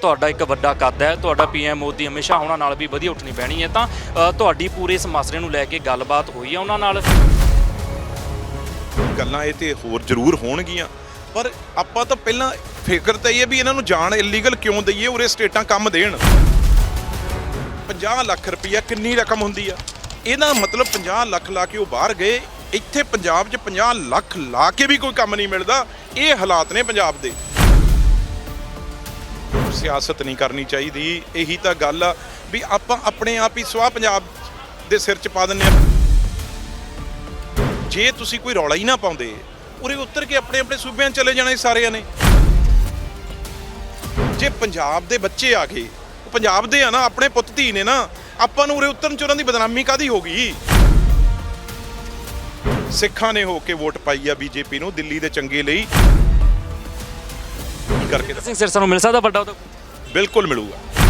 ਤੁਹਾਡਾ ਇੱਕ ਵੱਡਾ ਕੱਦ ਹੈ। ਤੁਹਾਡਾ ਪੀਐਮ ਮੋਦੀ ਹਮੇਸ਼ਾ ਉਹਨਾਂ ਨਾਲ ਵੀ ਵਧੀਆ ਉੱਠਣੀ ਪੈਣੀ ਹੈ ਤਾਂ ਅ, ਤੁਹਾਡੀ ਪੂਰੇ ਇਸ ਮਸਲੇ ਨੂੰ ਲੈ ਕੇ ਗੱਲਬਾਤ ਹੋਈ ਹੈ ਉਹਨਾਂ ਨਾਲ। ਗੱਲਾਂ ਇਹ ਤੇ ਹੋਰ ਜ਼ਰੂਰ ਹੋਣਗੀਆਂ। ਪਰ ਆਪਾਂ ਤਾਂ ਪਹਿਲਾਂ ਫਿਕਰ ਤਾਂ ਇਹ ਹੈ ਵੀ ਇਹਨਾਂ ਨੂੰ ਜਾਣ ਇਲੀਗਲ ਕਿਉਂ ਦਈਏ ਉਰੇ ਸਟੇਟਾਂ ਕੰਮ ਦੇਣ। 50 ਲੱਖ ਰੁਪਈਆ ਕਿੰਨੀ ਰਕਮ ਹੁੰਦੀ ਆ? ਇਹਦਾ ਮਤਲਬ 50 ਲੱਖ ਲਾ ਕੇ ਉਹ ਬਾਹਰ ਗਏ। ਇੱਥੇ ਪੰਜਾਬ 'ਚ 50 ਲੱਖ ਲਾ ਕੇ ਵੀ ਕੋਈ ਕੰਮ ਨਹੀਂ ਮਿਲਦਾ। ਇਹ ਹਾਲਾਤ ਨੇ ਪੰਜਾਬ ਦੇ। ਸਿਆਸਤ ਨਹੀਂ ਕਰਨੀ ਚਾਹੀਦੀ। ਇਹੀ ਤਾਂ ਗੱਲ ਆ ਵੀ ਆਪਾਂ ਆਪਣੇ ਆਪ ਹੀ ਸਵਾਹ ਪੰਜਾਬ ਦੇ ਸਿਰ 'ਚ ਪਾ ਦਿੰਨੇ ਆ। ਜੇ ਤੁਸੀਂ ਕੋਈ ਰੌਲਾ ਹੀ ਨਾ ਪਾਉਂਦੇ, ਉਰੇ ਉੱਤਰ ਕੇ ਆਪਣੇ ਆਪਣੇ ਸੂਬਿਆਂ ਚਲੇ ਜਾਣਾ ਸਾਰਿਆਂ ਨੇ। ਜੇ ਪੰਜਾਬ ਦੇ ਬੱਚੇ ਆ ਗਏ ਪੰਜਾਬ ਦੇ ਆ ਨਾ, ਆਪਣੇ ਪੁੱਤ ਧੀ ਨੇ ਨਾ, ਆਪਾਂ ਨੂੰ ਉਰੇ ਉਤਰਨ ਚ ਉਹਨਾਂ ਦੀ ਬਦਨਾਮੀ ਕਾਦੀ ਹੋ ਗਈ? ਸਿੱਖਾਂ ਨੇ ਹੋ ਕੇ ਵੋਟ ਪਾਈ ਆ ਬੀਜੇਪੀ ਨੂੰ, ਦਿੱਲੀ ਦੇ ਚੰਗੇ ਲਈ। ਕੀ ਕਰਕੇ ਸਿੰਘ ਸਿਰਸਾ ਨੂੰ ਮਿਲ ਸਕਦਾ ਵੱਡਾ ਉਹਦਾ ਬਿਲਕੁਲ ਮਿਲੂਗਾ।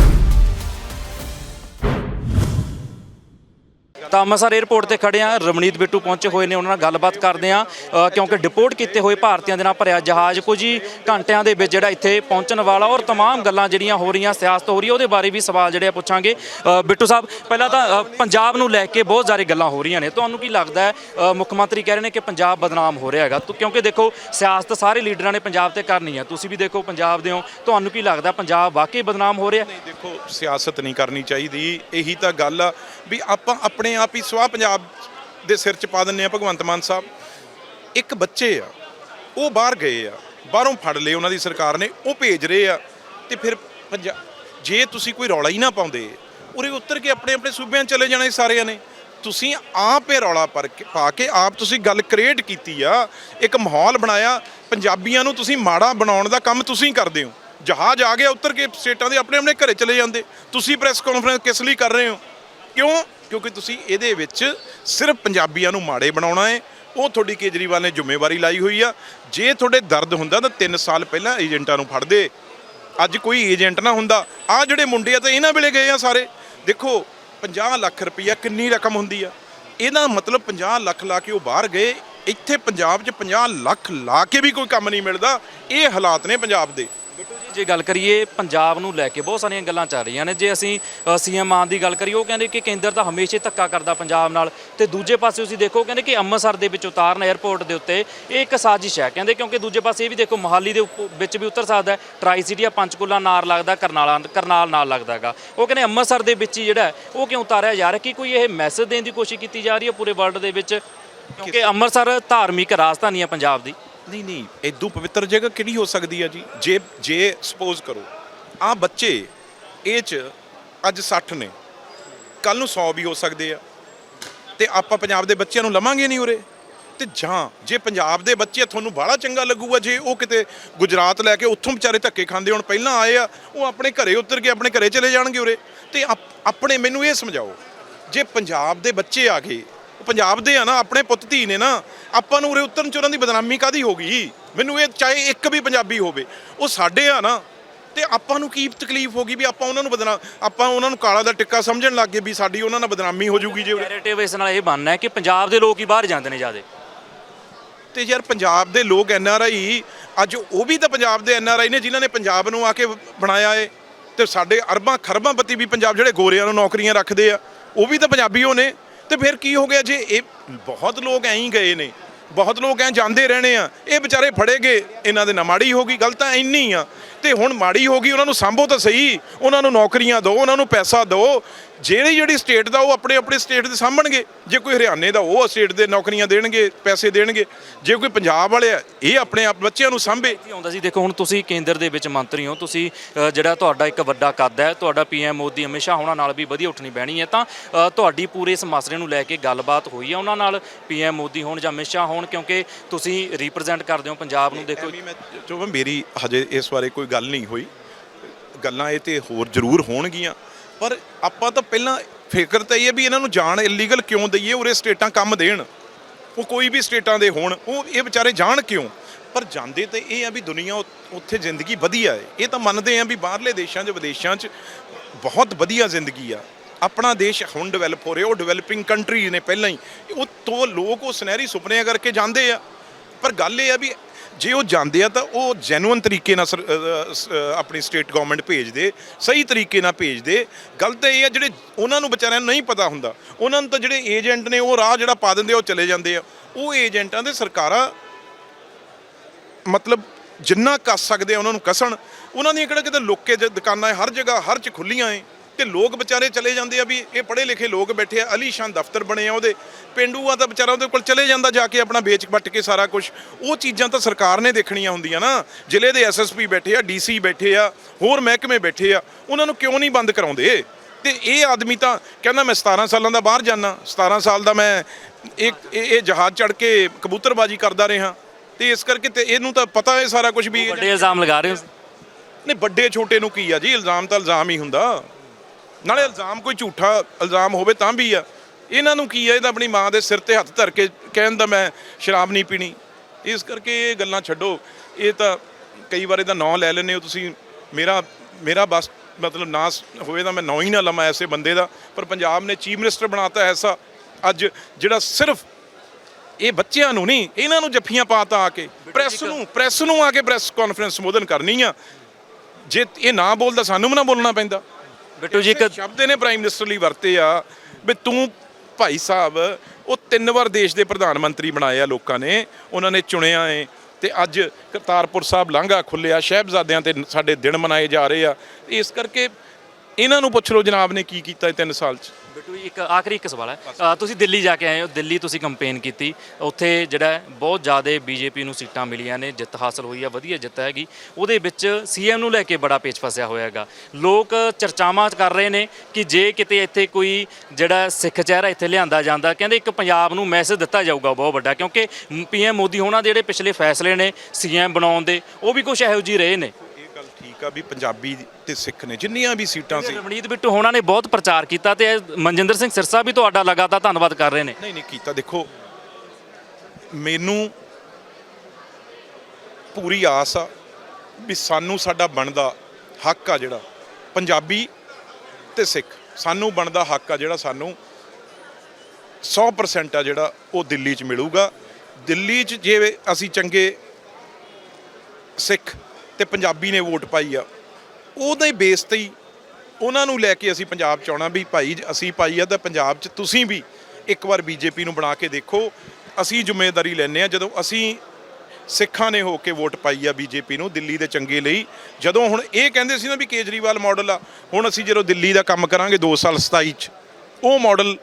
ਤਾਂ ਅੰਮ੍ਰਿਤਸਰ 에ਅਰਪੋਰਟ ਤੇ ਖੜੇ ਆ ਰਮਨੀਤ ਬਿੱਟੂ ਪਹੁੰਚੇ ਹੋਏ ਨੇ, ਉਹਨਾਂ ਨਾਲ ਗੱਲਬਾਤ ਕਰਦੇ ਆ ਕਿਉਂਕਿ ਡਿਪੋਰਟ ਕੀਤੇ ਹੋਏ ਭਾਰਤੀਆਂ ਦੇ ਨਾਲ ਭਰਿਆ ਜਹਾਜ਼, ਕੁਝ ਹੀ ਘੰਟਿਆਂ ਦੇ ਵਿੱਚ ਜਿਹੜਾ ਇੱਥੇ ਪਹੁੰਚਣ ਵਾਲਾ ਔਰ ਤਮਾਮ ਗੱਲਾਂ ਜਿਹੜੀਆਂ ਹੋ ਰਹੀਆਂ, ਸਿਆਸਤ ਹੋ ਰਹੀ ਹੈ, ਉਹਦੇ ਬਾਰੇ ਵੀ ਸਵਾਲ ਜਿਹੜੇ ਪੁੱਛਾਂਗੇ। ਬਿੱਟੂ ਸਾਹਿਬ, ਪਹਿਲਾਂ ਤਾਂ ਪੰਜਾਬ ਨੂੰ ਲੈ ਕੇ ਬਹੁਤ ਸਾਰੇ ਗੱਲਾਂ ਹੋ ਰਹੀਆਂ ਨੇ। ਤੁਹਾਨੂੰ ਕੀ ਲੱਗਦਾ ਹੈ ਮੁੱਖ ਮੰਤਰੀ ਕਹਿ ਰਹੇ ਨੇ ਕਿ ਪੰਜਾਬ ਬਦਨਾਮ ਹੋ ਰਿਹਾ ਹੈਗਾ। ਕਿਉਂਕਿ ਦੇਖੋ, ਸਿਆਸਤ ਸਾਰੇ ਲੀਡਰਾਂ ਨੇ ਪੰਜਾਬ ਤੇ ਕਰਨੀ ਹੈ। ਤੁਸੀਂ ਵੀ ਦੇਖੋ, ਪੰਜਾਬ ਦੇ ਹੋ। ਤੁਹਾਨੂੰ ਕੀ ਲੱਗਦਾ ਪੰਜਾਬ ਵਾਕਈ ਬਦਨਾਮ ਹੋ ਰਿਹਾ? ਦੇਖੋ, ਸਿਆਸਤ ਨਹੀਂ ਕਰਨੀ ਚਾਹੀਦੀ। ਇਹੀ ਤਾਂ ਗੱਲ ਆ ਵੀ ਆਪਾਂ ਆਪਣੇ ਆਪ ਹੀ ਸਵਾਹ ਪੰਜਾਬ ਦੇ ਸਿਰ 'ਚ ਪਾ ਦਿੰਨੇ ਆ, ਭਗਵੰਤ ਮਾਨ ਸਾਹਿਬ। ਇੱਕ ਬੱਚੇ ਆ, ਉਹ ਬਾਹਰ ਗਏ ਆ, ਬਾਹਰੋਂ ਫੜ ਲਏ ਉਹਨਾਂ ਦੀ ਸਰਕਾਰ ਨੇ, ਉਹ ਭੇਜ ਰਹੇ ਆ ਤੇ ਫਿਰ ਪੰਜਾ- ਜੇ ਤੁਸੀਂ ਕੋਈ ਰੌਲਾ ਹੀ ਨਾ ਪਾਉਂਦੇ, ਉਰੇ ਉੱਤਰ ਕੇ ਆਪਣੇ ਆਪਣੇ ਸੂਬਿਆਂ ਚਲੇ ਜਾਣਾ ਸਾਰਿਆਂ ਨੇ। ਤੁਸੀਂ ਆਪ ਇਹ ਰੌਲਾ ਪਰ ਕੇ- ਪਾ ਕੇ ਆਪ ਤੁਸੀਂ ਗੱਲ ਕ੍ਰੀਏਟ ਕੀਤੀ ਆ, ਇੱਕ ਮਾਹੌਲ ਬਣਾਇਆ, ਪੰਜਾਬੀਆਂ ਨੂੰ ਤੁਸੀਂ ਮਾੜਾ ਬਣਾਉਣ ਦਾ ਕੰਮ ਤੁਸੀਂ ਕਰਦੇ ਹੋ। ਜਹਾਜ਼ ਆ ਗਿਆ ਉੱਤਰ ਕੇ ਸਟੇਟਾਂ ਦੇ ਆਪਣੇ ਆਪਣੇ ਘਰੇ ਚਲੇ ਜਾਂਦੇ। ਤੁਸੀਂ ਪ੍ਰੈਸ ਕਾਨਫਰੰਸ ਕਿਸ ਲਈ ਕਰ ਰਹੇ ਹੋ? ਕਿਉਂ? ਕਿਉਂਕਿ ਤੁਸੀਂ ਇਹਦੇ ਵਿੱਚ ਸਿਰਫ ਪੰਜਾਬੀਆਂ ਨੂੰ ਮਾੜੇ ਬਣਾਉਣਾ ਹੈ। ਉਹ ਤੁਹਾਡੀ ਕੇਜਰੀਵਾਲ ਨੇ ਜ਼ਿੰਮੇਵਾਰੀ ਲਾਈ ਹੋਈ ਆ। ਜੇ ਤੁਹਾਡੇ ਦਰਦ ਹੁੰਦਾ ਤਾਂ 3 ਸਾਲ ਪਹਿਲਾਂ ਏਜੰਟਾਂ ਨੂੰ ਫੜਦੇ। ਅੱਜ ਕੋਈ ਏਜੰਟ ਨਾ ਹੁੰਦਾ। ਆ ਜਿਹੜੇ ਮੁੰਡੇ ਆ ਤਾਂ ਇਹਨਾਂ ਵੇਲੇ ਗਏ ਆ ਸਾਰੇ। ਦੇਖੋ 50 ਲੱਖ ਰੁਪਈਆ ਕਿੰਨੀ ਰਕਮ ਹੁੰਦੀ ਆ। ਇਹਦਾ ਮਤਲਬ 50 ਲੱਖ ਲਾ ਕੇ ਉਹ ਬਾਹਰ ਗਏ। ਇੱਥੇ ਪੰਜਾਬ 'ਚ 50 ਲੱਖ ਲਾ ਕੇ ਵੀ ਕੋਈ ਕੰਮ ਨਹੀਂ ਮਿਲਦਾ। ਇਹ ਹਾਲਾਤ ਨੇ ਪੰਜਾਬ ਦੇ। ਬਿੱਟੂ ਜੀ ਜੇ ਗੱਲ ਕਰੀਏ ਪੰਜਾਬ ਨੂੰ ਲੈ ਕੇ ਬਹੁਤ ਸਾਰੀਆਂ ਗੱਲਾਂ ਚੱਲ ਰਹੀਆਂ ਨੇ। ਜੇ ਅਸੀਂ ਸੀਐਮ ਮਾਨ ਦੀ ਗੱਲ ਕਰੀਏ ਉਹ ਕਹਿੰਦੇ ਕਿ ਕੇਂਦਰ ਤਾਂ ਹਮੇਸ਼ਾ ਹੀ ਧੱਕਾ ਕਰਦਾ ਪੰਜਾਬ ਨਾਲ। ਤੇ ਦੂਜੇ ਪਾਸੇ ਤੁਸੀਂ ਦੇਖੋ ਕਹਿੰਦੇ ਕਿ ਅੰਮ੍ਰਿਤਸਰ ਦੇ ਵਿੱਚ ਉਤਾਰਨ 에ਅਰਪੋਰਟ ਦੇ ਉੱਤੇ ਇਹ ਇੱਕ ਸਾਜ਼ਿਸ਼ ਹੈ। ਕਹਿੰਦੇ ਕਿਉਂਕਿ ਦੂਜੇ ਪਾਸੇ ਇਹ ਵੀ ਦੇਖੋ ਮੋਹਾਲੀ ਦੇ ਵਿੱਚ ਵੀ ਉਤਰ ਸਕਦਾ ਹੈ। ਟਰਾਈ ਸਿਟੀ ਆ ਪੰਚਕੂਲਾ ਨਾਲ ਲੱਗਦਾ ਕਰਨਾਲਾ ਕਰਨਾਲ ਨਾਲ ਲੱਗਦਾ ਹੈਗਾ। ਉਹ ਕਹਿੰਦੇ ਅੰਮ੍ਰਿਤਸਰ ਦੇ ਵਿੱਚ ਹੀ ਜਿਹੜਾ ਉਹ ਕਿਉਂ ਉਤਾਰਿਆ ਜਾ ਰਿਹਾ? ਕੀ ਕੋਈ ਇਹ ਮੈਸੇਜ ਦੇਣ ਦੀ ਕੋਸ਼ਿਸ਼ ਕੀਤੀ ਜਾ ਰਹੀ ਹੈ ਪੂਰੇ ਵਰਲਡ ਦੇ ਵਿੱਚ? ਕਿਉਂਕਿ ਅੰਮ੍ਰਿਤਸਰ ਧਾਰਮਿਕ ਰਾਜਧਾਨੀ ਹੈ ਪੰਜਾਬ ਦੀ। ਨਹੀਂ ਨਹੀਂ ਇਦੋਂ ਪਵਿੱਤਰ ਜਗ੍ਹਾ ਕਿਹੜੀ ਹੋ ਸਕਦੀ ਆ ਜੀ? ਜੇ ਜੇ ਸਪੋਜ਼ ਕਰੋ, ਆ ਬੱਚੇ, ਇਹ ਚ ਅੱਜ 60 ਨੇ। ਕੱਲ ਨੂੰ 100 ਵੀ ਹੋ ਸਕਦੇ ਆ। ਤੇ ਆਪਾਂ ਪੰਜਾਬ ਦੇ ਬੱਚਿਆਂ ਨੂੰ ਲਵਾਂਗੇ ਨਹੀਂ ਉਰੇ? ਤੇ ਜਾਂ ਜੇ ਪੰਜਾਬ ਦੇ ਬੱਚੇ ਤੁਹਾਨੂੰ ਬਾਹਲਾ ਚੰਗਾ ਲੱਗੂਗਾ ਜੇ ਉਹ ਕਿਤੇ ਗੁਜਰਾਤ ਲੈ ਕੇ ਉੱਥੋਂ ਵਿਚਾਰੇ ਧੱਕੇ ਖਾਂਦੇ ਹੁਣ, ਪਹਿਲਾਂ ਆਏ ਆ, ਉਹ ਆਪਣੇ ਘਰੇ ਉਤਰ ਕੇ ਆਪਣੇ ਘਰੇ ਚਲੇ ਜਾਣਗੇ ਉਰੇ। ਤੇ ਆਪਣੇ ਮੈਨੂੰ ਇਹ ਸਮਝਾਓ, ਜੇ ਪੰਜਾਬ ਦੇ ਬੱਚੇ ਆ ਗਏ ਪੰਜਾਬ ਦੇ ਆ ਨਾ ਆਪਣੇ ਪੁੱਤ ਧੀ ਨੇ ਨਾ ਆਪਾਂ ਨੂੰ ਉਰੇ ਉਤਰਨ ਚ ਉਹਨਾਂ ਦੀ ਬਦਨਾਮੀ ਕਾਦੀ ਹੋ ਗਈ? ਮੈਨੂੰ ਇਹ ਚਾਹੇ ਇੱਕ ਵੀ ਪੰਜਾਬੀ ਹੋਵੇ ਉਹ ਸਾਡੇ ਆ ਨਾ ਤੇ ਆਪਾਂ ਨੂੰ ਕੀ ਤਕਲੀਫ ਹੋ ਗਈ ਵੀ ਆਪਾਂ ਉਹਨਾਂ ਨੂੰ ਬਦਨਾਮ ਆਪਾਂ ਉਹਨਾਂ ਨੂੰ ਕਾਲਾ ਦਾ ਟਿੱਕਾ ਸਮਝਣ ਲੱਗ ਗਏ ਵੀ ਸਾਡੀ ਉਹਨਾਂ ਨਾਲ ਬਦਨਾਮੀ ਹੋ ਜੂਗੀ ਜੇ ਨੈਰੇਟਿਵ ਇਸ ਨਾਲ ਇਹ ਬਣਨਾ ਹੈ ਕਿ ਪੰਜਾਬ ਦੇ ਲੋਕ ਹੀ ਬਾਹਰ ਜਾਂਦੇ ਨੇ ਜਿਆਦੇ। ਤੇ ਯਾਰ ਪੰਜਾਬ ਦੇ ਲੋਕ ਐਨ ਆਰ ਆਈ ਅੱਜ ਉਹ ਵੀ ਤਾਂ ਪੰਜਾਬ ਦੇ ਐਨ ਆਰ ਆਈ ਨੇ ਜਿਨ੍ਹਾਂ ਨੇ ਪੰਜਾਬ ਨੂੰ ਆ ਕੇ ਬਣਾਇਆ ਏ। ਤੇ ਸਾਡੇ ਅਰਬਾਂ ਖਰਬਾਂ ਪਤੀ ਵੀ ਪੰਜਾਬ ਜਿਹੜੇ ਗੋਰਿਆਂ ਨੂੰ ਨੌਕਰੀਆਂ ਰੱਖਦੇ ਆ ਉਹ ਵੀ ਤਾਂ ਪੰਜਾਬੀ ਹੋ ਨੇ। ਤੇ ਫਿਰ ਕੀ ਹੋ ਗਿਆ ਜੇ ਇਹ ਬਹੁਤ ਲੋਕ ਐਂ ਹੀ ਗਏ ਨੇ, ਬਹੁਤ ਲੋਕ ਐਂ ਜਾਂਦੇ ਰਹਿਣੇ ਆ, ਇਹ ਵਿਚਾਰੇ ਫੜੇ ਗਏ, ਇਹਨਾਂ ਦੇ ਨਾਲ ਮਾੜੀ ਹੋ ਗਈ ਗੱਲ ਤਾਂ ਇੰਨੀ ਆ, ਤੇ ਹੁਣ ਮਾੜੀ ਹੋ ਗਈ, ਉਹਨਾਂ ਨੂੰ ਸੰਭੋ ਤਾਂ ਸਹੀ, ਉਹਨਾਂ ਨੂੰ ਨੌਕਰੀਆਂ ਦਿਓ, ਉਹਨਾਂ ਨੂੰ ਪੈਸਾ ਦਿਓ ਜਿਹੜੀ ਜਿਹੜੀ ਸਟੇਟ ਦਾ ਉਹ ਆਪਣੇ ਆਪਣੇ ਸਟੇਟ ਦੇ ਸਾਂਭਣਗੇ ਜੇ ਕੋਈ ਹਰਿਆਣੇ ਦਾ ਉਹ ਸਟੇਟ ਦੇ ਨੌਕਰੀਆਂ ਦੇਣਗੇ ਪੈਸੇ ਦੇਣਗੇ। ਜੇ ਕੋਈ ਪੰਜਾਬ ਵਾਲੇ ਆ ਇਹ ਆਪਣੇ ਆਪ ਬੱਚਿਆਂ ਨੂੰ ਸਾਂਭੇ। ਕੀ ਆਉਂਦਾ ਸੀ? ਦੇਖੋ ਹੁਣ ਤੁਸੀਂ ਕੇਂਦਰ ਦੇ ਵਿੱਚ ਮੰਤਰੀ ਹੋ ਤੁਸੀਂ ਜਿਹੜਾ ਤੁਹਾਡਾ ਇੱਕ ਵੱਡਾ ਕੱਦ ਹੈ ਤੁਹਾਡਾ ਪੀਐਮ ਮੋਦੀ ਹਮੇਸ਼ਾ ਉਹਨਾਂ ਨਾਲ ਵੀ ਵਧੀਆ ਉੱਠਣੀ ਬਹਿਣੀ ਹੈ ਤਾਂ ਤੁਹਾਡੀ ਪੂਰੇ ਇਸ ਮਸਲੇ ਨੂੰ ਲੈ ਕੇ ਗੱਲਬਾਤ ਹੋਈ ਹੈ ਉਹਨਾਂ ਨਾਲ? ਪੀਐਮ ਮੋਦੀ ਹੋਣ ਜਾਂ ਸ਼ਾਹ ਹੋਣ ਕਿਉਂਕਿ ਤੁਸੀਂ ਰਿਪਰੈਜ਼ੈਂਟ ਕਰਦੇ ਹੋ ਪੰਜਾਬ ਨੂੰ ਦੇਖੋ। ਜੋ ਮੇਰੀ ਹਜੇ ਇਸ ਬਾਰੇ ਕੋਈ ਗੱਲ ਨਹੀਂ ਹੋਈ। ਗੱਲਾਂ ਇਹ ਤੇ ਹੋਰ ਜ਼ਰੂਰ ਹੋਣਗੀਆਂ। ਪਰ ਆਪਾਂ ਤਾਂ ਪਹਿਲਾਂ ਫਿਕਰ ਤਾਂ ਇਹ ਹੈ ਵੀ ਇਹਨਾਂ ਨੂੰ ਜਾਣ ਇਲੀਗਲ ਕਿਉਂ ਦਈਏ, ਉਰੇ ਸਟੇਟਾਂ ਕੰਮ ਦੇਣ। ਉਹ ਕੋਈ ਵੀ ਸਟੇਟਾਂ ਦੇ ਹੋਣ, ਉਹ ਇਹ ਵਿਚਾਰੇ ਜਾਣ ਕਿਉਂ? ਪਰ ਜਾਂਦੇ ਤੇ ਇਹ ਆ ਵੀ ਦੁਨੀਆ ਉੱਥੇ ਜ਼ਿੰਦਗੀ ਵਧੀਆ ਹੈ। ਇਹ ਤਾਂ ਮੰਨਦੇ ਆ ਵੀ ਬਾਹਰਲੇ ਦੇਸ਼ਾਂ 'ਚ, ਵਿਦੇਸ਼ਾਂ 'ਚ ਬਹੁਤ ਵਧੀਆ ਜ਼ਿੰਦਗੀ ਆ। ਆਪਣਾ ਦੇਸ਼ ਹੁਣ ਡਿਵੈਲਪ ਹੋ ਰਿਹਾ, ਉਹ ਡਿਵੈਲਪਿੰਗ ਕੰਟਰੀ ਨੇ ਪਹਿਲਾਂ ਹੀ। ਉਹ ਤੋਂ ਲੋਕ ਉਹ ਸੁਨਹਿਰੀ ਸੁਪਨਿਆਂ ਕਰਕੇ ਜਾਂਦੇ ਆ। ਪਰ ਗੱਲ ਇਹ ਆ ਵੀ ਜੇ ਉਹ ਜਾਂਦੇ ਆ ਤਾਂ ਉਹ ਜੈਨੂਇਨ ਤਰੀਕੇ ਨਾਲ ਸਰ- ਆਪਣੀ ਸਟੇਟ ਗਵਰਨਮੈਂਟ ਭੇਜਦੇ ਸਹੀ ਤਰੀਕੇ ਨਾਲ ਭੇਜਦੇ। ਗੱਲ ਤਾਂ ਇਹ ਆ ਜਿਹੜੇ ਉਹਨਾਂ ਨੂੰ ਵਿਚਾਰਿਆਂ ਨੂੰ ਨਹੀਂ ਪਤਾ ਹੁੰਦਾ। ਉਹਨਾਂ ਨੂੰ ਤਾਂ ਜਿਹੜੇ ਏਜੰਟ ਨੇ ਉਹ ਰਾਹ ਜਿਹੜਾ ਪਾ ਦਿੰਦੇ ਆ, ਉਹ ਚਲੇ ਜਾਂਦੇ ਆ। ਉਹ ਏਜੰਟਾਂ ਦੇ ਸਰਕਾਰਾਂ ਮਤਲਬ ਜਿੰਨਾ ਕੱਸ ਸਕਦੇ ਆ ਉਹਨਾਂ ਨੂੰ ਕਸਣ। ਉਹਨਾਂ ਦੀਆਂ ਕਿਹੜਾ ਕਿਤੇ ਲੁੱਕੇ ਜ ਦੁਕਾਨਾਂ ਹਰ ਜਗ੍ਹਾ ਹਰ ਚ ਖੁੱਲੀਆਂ ਏ ਤੇ ਲੋਕ ਵਿਚਾਰੇ ਚਲੇ ਜਾਂਦੇ ਆ ਵੀ ਇਹ ਪੜ੍ਹੇ ਲਿਖੇ ਲੋਕ ਬੈਠੇ ਆ ਅਲੀਸ਼ਾਨ ਦਫ਼ਤਰ ਬਣੇ ਆ ਉਹਦੇ। ਪਿੰਡੂ ਆ ਤਾਂ ਵਿਚਾਰਾ ਉਹਦੇ ਕੋਲ ਚਲੇ ਜਾਂਦਾ ਜਾ ਕੇ ਆਪਣਾ ਵੇਚ ਵੱਟ ਕੇ ਸਾਰਾ ਕੁਝ ਉਹ ਚੀਜ਼ਾਂ ਤਾਂ ਸਰਕਾਰ ਨੇ ਦੇਖਣੀਆਂ ਹੁੰਦੀਆਂ ਨਾ। ਜ਼ਿਲ੍ਹੇ ਦੇ ਐਸਐਸਪੀ ਬੈਠੇ ਆ ਡੀਸੀ ਬੈਠੇ ਆ ਹੋਰ ਮਹਿਕਮੇ ਬੈਠੇ ਆ। ਉਹਨਾਂ ਨੂੰ ਕਿਉਂ ਨਹੀਂ ਬੰਦ ਕਰਾਉਂਦੇ? ਤੇ ਇਹ ਆਦਮੀ ਤਾਂ ਕਹਿੰਦਾ ਮੈਂ 17 ਸਾਲਾਂ ਦਾ ਬਾਹਰ ਜਾਣਾ 17 ਸਾਲ ਦਾ ਮੈਂ ਇੱਕ ਇਹ ਇਹ ਜਹਾਜ਼ ਚੜ੍ਹ ਕੇ ਕਬੂਤਰਬਾਜੀ ਕਰਦਾ ਰਿਹਾ। ਤੇ ਇਸ ਕਰਕੇ ਤੇ ਇਹਨੂੰ ਤਾਂ ਪਤਾ ਹੈ ਸਾਰਾ ਕੁਝ ਵੀ ਵੱਡੇ ਇਲਜ਼ਾਮ ਲਗਾ ਰਹੇ ਹੋ? ਨਹੀਂ ਵੱਡੇ ਛੋਟੇ ਨੂੰ ਕੀ ਆ ਜੀ? ਇਲਜ਼ਾਮ ਤਾਂ ਇਲਜ਼ਾਮ ਹੀ ਹੁੰਦਾ। ਨਾਲੇ ਇਲਜ਼ਾਮ ਕੋਈ ਝੂਠਾ ਇਲਜ਼ਾਮ ਹੋਵੇ ਤਾਂ ਵੀ ਆ। ਇਹਨਾਂ ਨੂੰ ਕੀ ਆ? ਇਹ ਤਾਂ ਆਪਣੀ ਮਾਂ ਦੇ ਸਿਰ ਤੇ ਹੱਥ ਧਰ ਕੇ ਕਹਿਣ ਦਾ ਮੈਂ ਸ਼ਰਾਬ ਨਹੀਂ ਪੀਣੀ। ਇਸ ਕਰਕੇ ਇਹ ਗੱਲਾਂ ਛੱਡੋ। ਇਹ ਤਾਂ ਕਈ ਵਾਰ ਇਹਦਾ ਨਾਂ ਲੈ ਲੈਂਦੇ ਹੋ ਤੁਸੀਂ। ਮੇਰਾ ਮੇਰਾ ਬਸ ਮਤਲਬ ਨਾ ਹੋਵੇ ਤਾਂ ਮੈਂ ਨਾਂ ਹੀ ਨਾ ਲਵਾਂ ਐਸੇ ਬੰਦੇ ਦਾ। ਪਰ ਪੰਜਾਬ ਨੇ ਚੀਫ ਮਿਨਿਸਟਰ ਬਣਾਤਾ ਐਸਾ ਅੱਜ ਜਿਹੜਾ ਸਿਰਫ ਇਹ ਬੱਚਿਆਂ ਨੂੰ ਨਹੀਂ ਇਹਨਾਂ ਨੂੰ ਜੱਫੀਆਂ ਪਾਤਾ ਆ ਕੇ। ਪ੍ਰੈਸ ਨੂੰ ਪ੍ਰੈਸ ਨੂੰ ਆ ਕੇ ਪ੍ਰੈਸ ਕਾਨਫਰੰਸ ਸੰਬੋਧਨ ਕਰਨੀ ਆ। ਜੇ ਇਹ ਨਾ ਬੋਲਦਾ ਸਾਨੂੰ ਵੀ ਨਾ ਬੋਲਣਾ ਪੈਂਦਾ। ਬਿੱਟੂ ਜੀ ਇੱਕ ਸ਼ਬਦ ਇਹਨੇ ਪ੍ਰਾਈਮ ਮਿਨਿਸਟਰ ਲਈ ਵਰਤੇ ਆ ਵੀ ਤੂੰ ਭਾਈ ਸਾਹਿਬ ਉਹ ਤਿੰਨ ਵਾਰ ਦੇਸ਼ ਦੇ ਪ੍ਰਧਾਨ ਮੰਤਰੀ ਬਣਾਏ ਆ ਲੋਕਾਂ ਨੇ ਉਹਨਾਂ ਨੇ ਚੁਣਿਆ ਏ। ਤੇ ਅੱਜ ਕਰਤਾਰਪੁਰ ਸਾਹਿਬ ਲਾਂਘਾ ਖੁੱਲਿਆ ਸ਼ਹਿਬਜ਼ਾਦਿਆਂ ਤੇ ਸਾਡੇ ਦਿਨ ਮਨਾਏ ਜਾ ਰਹੇ ਆ। ਇਸ ਕਰਕੇ ਇਹਨਾਂ ਨੂੰ ਪੁੱਛ ਲਓ ਜਨਾਬ ਨੇ ਕੀ ਕੀਤਾ ਇਹ ਤਿੰਨ ਸਾਲ 'ਚ। ਬਿੱਟੂ ਜੀ ਇੱਕ ਆਖਰੀ ਇੱਕ ਸਵਾਲ ਹੈ। ਅ, ਤੁਸੀਂ ਦਿੱਲੀ ਜਾ ਕੇ ਆਏ ਹੋ ਦਿੱਲੀ ਤੁਸੀਂ ਕੰਪੇਨ ਕੀਤੀ। ਉੱਥੇ ਜਿਹੜਾ ਹੈ ਬਹੁਤ ਜ਼ਿਆਦਾ ਬੀਜੇਪੀ ਨੂੰ ਸੀਟਾਂ ਮਿਲੀਆਂ ਨੇ ਜਿੱਤ ਹਾਸਲ ਹੋਈ ਆ ਵਧੀਆ ਜਿੱਤ ਹੈਗੀ। ਉਹਦੇ ਵਿੱਚ ਸੀਐਮ ਨੂੰ ਲੈ ਕੇ ਬੜਾ ਪੇਚ ਫਸਿਆ ਹੋਇਆ ਹੈਗਾ। ਲੋਕ ਚਰਚਾਵਾਂ ਕਰ ਰਹੇ ਨੇ ਕਿ ਜੇ ਕਿਤੇ ਇੱਥੇ ਕੋਈ ਜਿਹੜਾ ਸਿੱਖ ਚਿਹਰਾ ਇੱਥੇ ਲਿਆਂਦਾ ਜਾਂਦਾ ਕਹਿੰਦੇ ਇੱਕ ਪੰਜਾਬ ਨੂੰ ਮੈਸੇਜ ਦਿੱਤਾ ਜਾਊਗਾ ਬਹੁਤ ਵੱਡਾ ਕਿਉਂਕਿ ਪੀਐਮ ਮੋਦੀ ਹੋਣਾ ਦੇ ਜਿਹੜੇ ਪਿਛਲੇ ਫੈਸਲੇ ਨੇ ਸੀਐਮ ਬਣਾਉਣ ਦੇ ਉਹ ਵੀ ਕੁਝ ਇਹੋ ਜਿਹੇ ਰਹੇ ਨੇ। ਠੀਕ ਆ ਵੀ ਪੰਜਾਬੀ ਤੇ ਸਿੱਖ ਨੇ ਜਿੰਨੀਆਂ ਵੀ ਸੀਟਾਂ ਸੀ ਰਵਨੀਤ ਬਿੱਟੂ ਹੋਣਾ ਨੇ ਬਹੁਤ ਪ੍ਰਚਾਰ ਕੀਤਾ ਤੇ ਇਹ ਮਨਜਿੰਦਰ ਸਿੰਘ ਸਿਰਸਾ ਵੀ ਤੁਹਾਡਾ ਲਗਾਤਾਰ ਧੰਨਵਾਦ ਕਰ ਰਹੇ ਨੇ। ਨਹੀਂ ਨਹੀਂ ਕੀਤਾ। ਦੇਖੋ ਮੈਨੂੰ ਪੂਰੀ ਆਸ ਆ ਵੀ ਸਾਨੂੰ ਸਾਡਾ ਬਣਦਾ ਹੱਕ ਆ ਜਿਹੜਾ ਪੰਜਾਬੀ ਤੇ ਸਿੱਖ ਸਾਨੂੰ ਬਣਦਾ ਹੱਕ ਆ ਜਿਹੜਾ ਸਾਨੂੰ 100% ਆ ਜਿਹੜਾ ਉਹ ਦਿੱਲੀ 'ਚ ਮਿਲੂਗਾ। ਦਿੱਲੀ 'ਚ ਜੇ ਅਸੀਂ ਚੰਗੇ ਸਿੱਖ ਤੇ ਪੰਜਾਬੀ ਨੇ ਵੋਟ ਪਾਈ ਆ। ਉਹਦੇ ਬੇਸ ਤੇ ਹੀ ਉਹਨਾਂ ਨੂੰ ਲੈ ਕੇ ਅਸੀਂ ਪੰਜਾਬ ਚ ਆਉਣਾ ਵੀ ਭਾਈ ਅਸੀਂ ਪਾਈ ਆ ਤਾਂ ਪੰਜਾਬ ਚ ਤੁਸੀਂ ਵੀ ਇੱਕ ਵਾਰ ਬੀਜੇਪੀ ਨੂੰ ਬਣਾ ਕੇ ਦੇਖੋ। ਅਸੀਂ ਜ਼ਿੰਮੇਵਾਰੀ ਲੈਂਦੇ ਆ ਜਦੋਂ ਅਸੀਂ ਸਿੱਖਾਂ ਨੇ ਹੋ ਕੇ ਵੋਟ ਪਾਈ ਆ ਬੀਜੇਪੀ ਨੂੰ ਦਿੱਲੀ ਦੇ ਚੰਗੇ ਲਈ। ਜਦੋਂ ਹੁਣ ਇਹ ਕਹਿੰਦੇ ਸੀ ਨਾ ਵੀ ਕੇਜਰੀਵਾਲ ਮਾਡਲ ਆ ਹੁਣ ਅਸੀਂ ਜਦੋਂ ਦਿੱਲੀ ਦਾ ਕੰਮ ਕਰਾਂਗੇ 2 ਸਾਲ 27 ਚ ਉਹ ਮਾਡਲ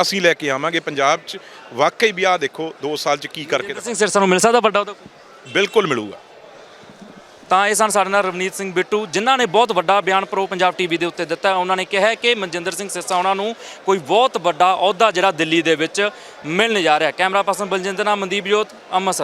ਅਸੀਂ ਲੈ ਕੇ ਆਵਾਂਗੇ ਪੰਜਾਬ ਚ। ਵਾਕਈ ਵੀ ਆਹ ਦੇਖੋ 2 ਸਾਲ ਚ ਕੀ ਕਰਕੇ ਸਿੰਘ ਸਿਰਸਾ ਨੂੰ ਮਿਲ ਸਕਦਾ ਵੱਡਾ ਉਹਦਾ? ਬਿਲਕੁਲ ਮਿਲੂਗਾ। ਤਾਂ ਇਹ ਸਨ ਸਾਡੇ ਨਾਲ ਰਵਨੀਤ ਸਿੰਘ ਬਿੱਟੂ, ਜਿਨ੍ਹਾਂ ਨੇ ਬਹੁਤ ਵੱਡਾ ਬਿਆਨ ਪ੍ਰੋ ਪੰਜਾਬ ਟੀਵੀ ਦੇ ਉੱਤੇ ਦਿੱਤਾ। ਉਹਨਾਂ ਨੇ ਕਿਹਾ ਕਿ ਮਨਜਿੰਦਰ ਸਿੰਘ ਸਿਰਸਾ, ਉਹਨਾਂ ਨੂੰ ਕੋਈ ਬਹੁਤ ਵੱਡਾ ਅਹੁਦਾ ਜਿਹੜਾ ਦਿੱਲੀ ਦੇ ਵਿੱਚ ਮਿਲਣ ਜਾ ਰਿਹਾ। ਕੈਮਰਾ ਪਰਸਨ ਬਲਜਿੰਦਰ, ਨਾਮ ਮਨਦੀਪ ਜੋਤ, ਅੰਮ੍ਰਿਤਸਰ।